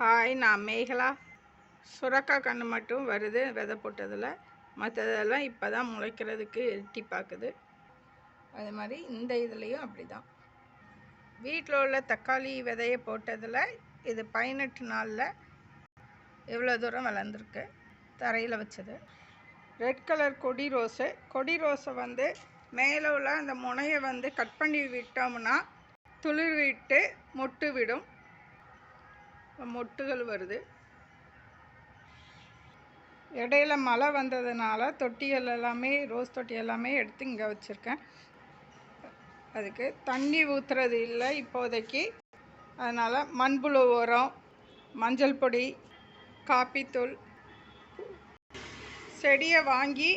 Hi நான் மேகலா. சுரக்காய் கன்று மட்டும் வருது விதை போட்டதில். மற்றதெல்லாம் இப்போ தான் முளைக்கிறதுக்கு எட்டி பார்க்குது அது மாதிரி இந்த இதுலேயும் அப்படி தான் வீட்டில் உள்ள தக்காளி விதையை போட்டதில் இது பதினெட்டு நாளில் எவ்வளோ தூரம் வளர்ந்துருக்கு. தரையில் வச்சது. ரெட் கலர் கொடி ரோஸு. கொடி ரோஸை வந்து மேலே உள்ள அந்த முனையை வந்து கட் பண்ணி விட்டோம்னா துளிர் விட்டு மொட்டு விடும். மொட்டுகள் வருது. இடையில மழை வந்ததுனால தொட்டிகள் எல்லாமே ரோஸ் தொட்டி எல்லாமே எடுத்து இங்கே வச்சுருக்கேன். அதுக்கு தண்ணி ஊற்றுறது இல்லை இப்போதைக்கு. அதனால் மண்புழு உரம் மஞ்சள் பொடி காப்பித்தூள். செடியை வாங்கி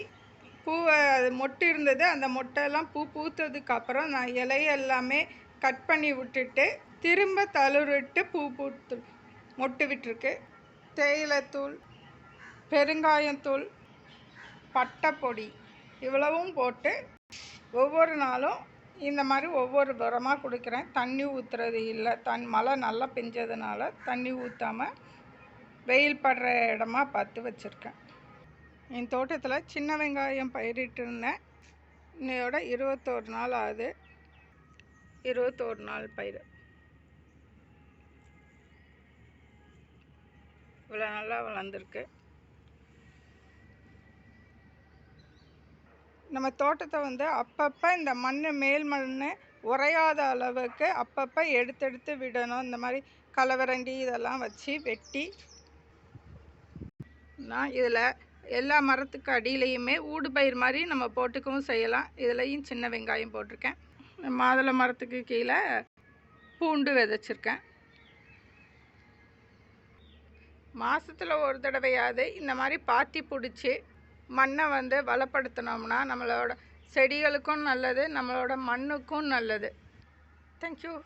பூவை அது மொட்டு இருந்தது. அந்த மொட்டையெல்லாம் பூ பூத்ததுக்கு அப்புறம் நான் இலையெல்லாமே கட் பண்ணி விட்டுட்டு திரும்ப தளுரிட்டு பூ பூத்து மொட்டு விட்டுருக்கு தேயிலைத்தூள் பெருங்காயத்தூள் பட்டைப்பொடி இவ்வளவும் போட்டு ஒவ்வொரு நாளும் இந்த மாதிரி ஒவ்வொரு உரமாக கொடுக்குறேன். தண்ணி ஊற்றுறது இல்லை. தன் மழை நல்லா பெஞ்சதுனால தண்ணி ஊற்றாமல் வெயில் படுற இடமா பார்த்து வச்சுருக்கேன். என் தோட்டத்தில் சின்ன வெங்காயம் பயிரிட்டு இருந்தேன். இன்னையோட இருபத்தோரு நாள் ஆகுது. இருபத்தோரு நாள் பயிர். இவ்வளோ நல்லா வளர்ந்துருக்கு. நம்ம தோட்டத்தை வந்து அப்பப்போ இந்த மண் மேல் மண் உறையாத அளவுக்கு அப்பப்போ எடுத்தெடுத்து விடணும். இந்த மாதிரி கலவரண்டி இதெல்லாம் வச்சு வெட்டி நான் இதில் எல்லா மரத்துக்கு அடியிலையுமே ஊடு பயிர் மாதிரி நம்ம போட்டுக்கவும் செய்யலாம். இதுலேயும் சின்ன வெங்காயம் போட்டிருக்கேன். மாதுளை மரத்துக்கு கீழே பூண்டு விதைச்சிருக்கேன். மாதத்தில் ஒரு தடவையாவது இந்த மாதிரி பாத்தி பிடிச்சி மண்ணை வந்து வளப்படுத்தினோம்னா நம்மளோட செடிகளுக்கும் நல்லது நம்மளோட மண்ணுக்கும் நல்லது. தேங்க்யூ